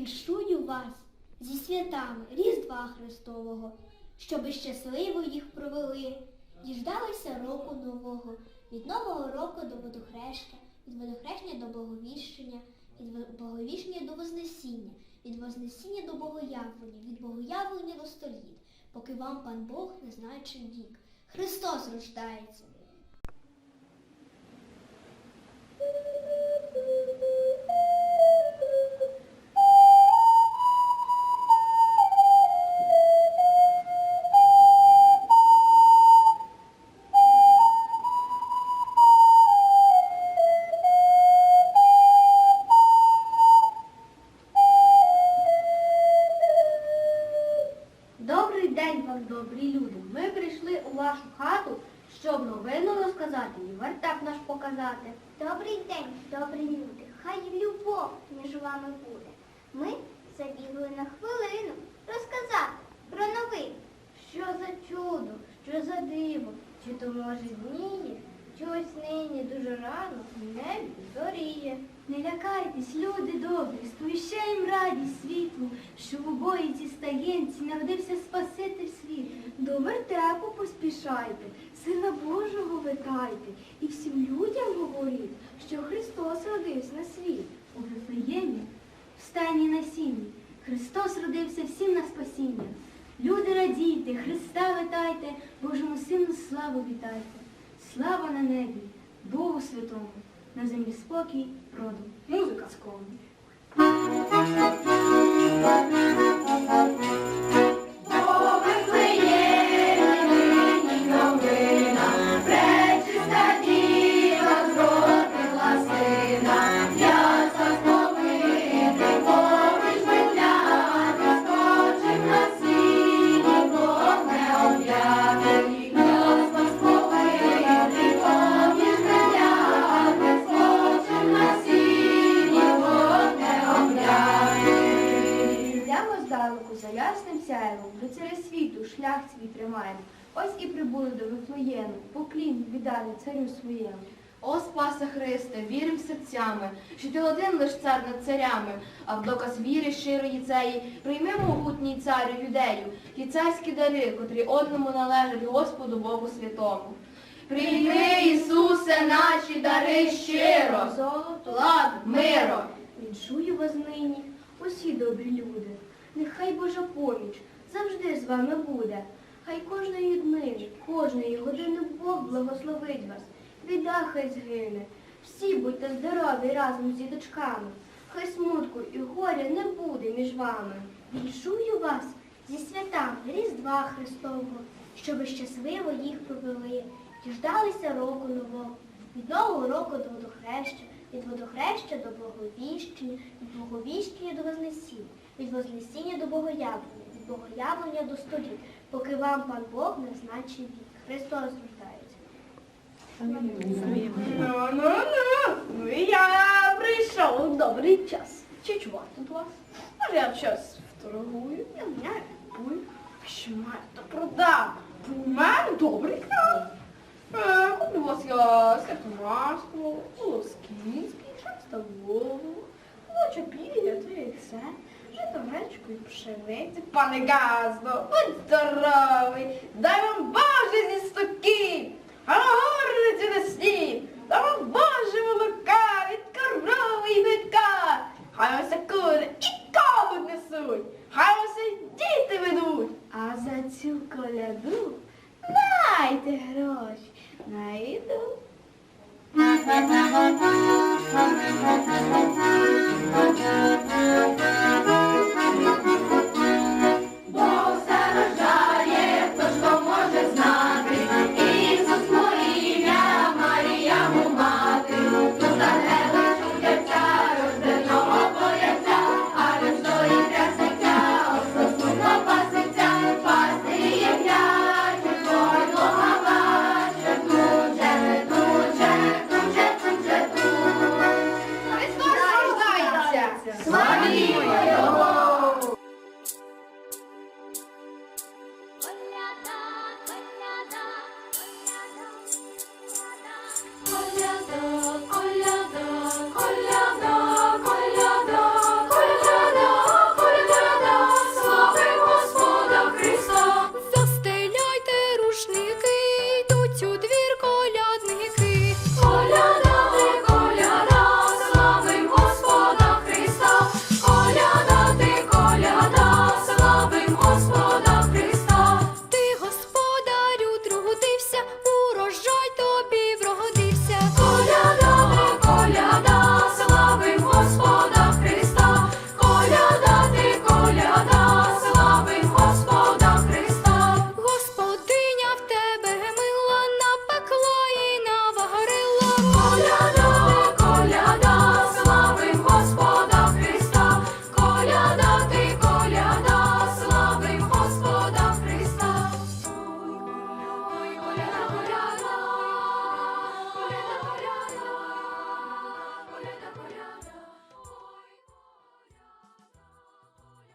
Віншую вас зі святами Різдва Христового, щоби щасливо їх провели, діждалися року нового, від нового року до водохреща, від водохрещення до благовіщення, від благовіщення до Вознесіння, від Вознесіння до Богоявлення, від Богоявлення до століт, поки вам пан Бог не назначив вік. Христос рождається. Добрі люди. Ми прийшли у вашу хату, щоб новину розказати і вертеп наш показати. Добрий день, добрі люди. Хай любов між вами буде. Ми забігли на хвилину розказати про новин. Що за чудо, що за диво, чи то може дніє, чи ось нині дуже рано в небі зоріє. Не лякайтесь, люди добрі, сповіщаєм радість світлу, що в убоїці стаєнці народився Спаситель вертепу поспішайте, Сина Божого витайте, і всім людям говоріть, що Христос родився на світ. У Вифлеємі, в стайні на сіні, Христос родився всім на спасіння. Люди радійте, Христа витайте, Божому Сину славу вітайте. Слава на небі, Богу Святому, на землі спокій, роду. Музика скоро. Сяєвом, до царя світу шлях свій тримаємо. Ось і прибули до Вифлеєму, поклін віддали царю своєму. О Спасе Христе, вірим серцями, що ти один лиш цар над царями, а в доказ віри щирої цієї прийми могутній царю юдею, ті царські дари, котрі одному належать Господу Богу Святому. Прийми, Ісусе, наші дари щиро, Золото, лад, миро. Віншую вас нині, усі добрі люди. Нехай Божа поміч завжди з вами буде. Хай кожної днини, кожної години Бог благословить вас. Біда хай згине. Всі будьте здорові разом з діточками. Хай смутку і горя не буде між вами. Віншую вас зі святами Різдва Христового, щоби щасливо їх провели, діждалися року нового, від нового року до водохреща, від водохреща до благовіщення, від благовіщення до Вознесіння, від Вознесіння до Богоявлення, від Богоявлення до століт, поки вам пан Бог не значить вік. Христос рождається. Ну, ну, я прийшов у добрий час. Чи чувати тут вас? Може я щось вторгую, я не купую. Що маю, то продам. У мене добрий край. Е, Куплю вас я святомасло, волоскінський, шерстоволу, лочопір'я, яйце, житовечку і пшениці. Пане Газдо, будь здоровий, дай вам Боже зі стоків, а на горниці на сніг, дай вам Боже молока від корови і бичка. Хай ось кури і кому несуть, хай ось діти ведуть. А за цю коляду дайте гроші, найду. Thank you.